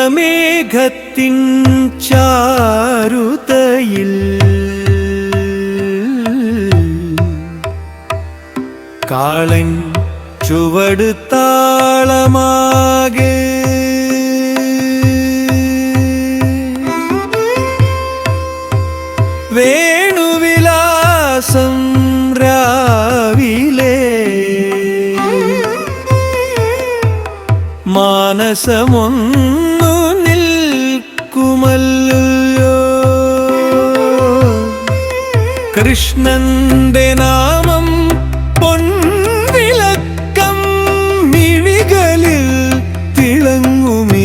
നീലമേഘത്തിൻ ചാരുതയിൽ കാളൻ ചുവടുത്താളമാകെ വേണുവിലാസം രാവിലെ മാനസമൊന്നു കൃഷ്ണന്റെ നാമം പൊൻവിളക്കം മിഴികളിൽ തിളങ്ങുമീപം.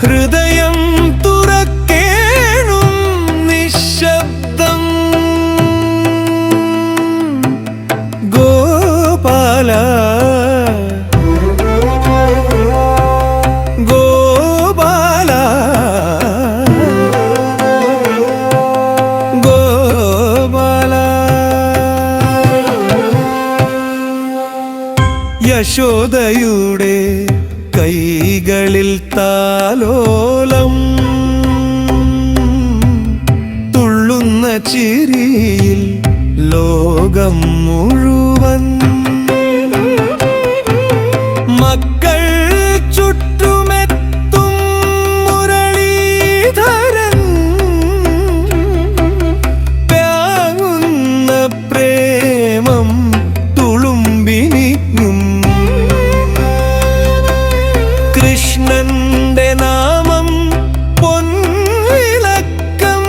ഹൃദയം യശോദയുടെ കൈകളിൽ താലോലം തുള്ളുന്ന ചിരിയിൽ ലോകം കൃഷ്ണന്റെ നാമം പൊൻവിളക്കം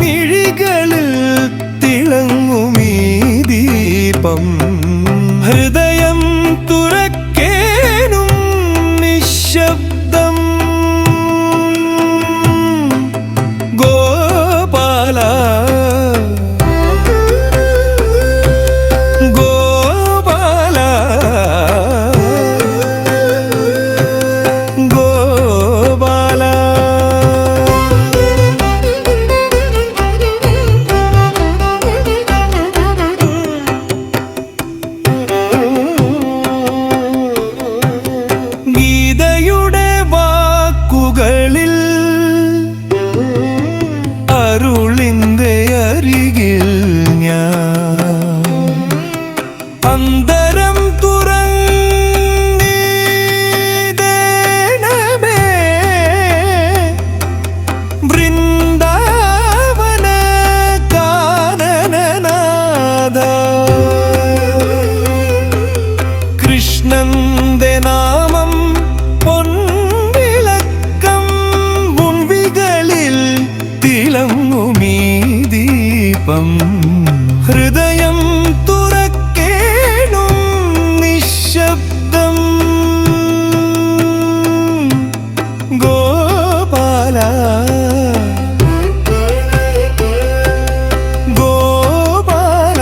മിഴികളിൽ തിളങ്ങുമീ ദീപം. ഹൃദയം നിന്റെ നാമം പൊൻവിളക്കം മുൻവികളിൽ തിളങ്ങുമീ ദീപം ഹൃദയം തുറക്കേണം നിശബ്ദം. ഗോപാല ഗോപാല.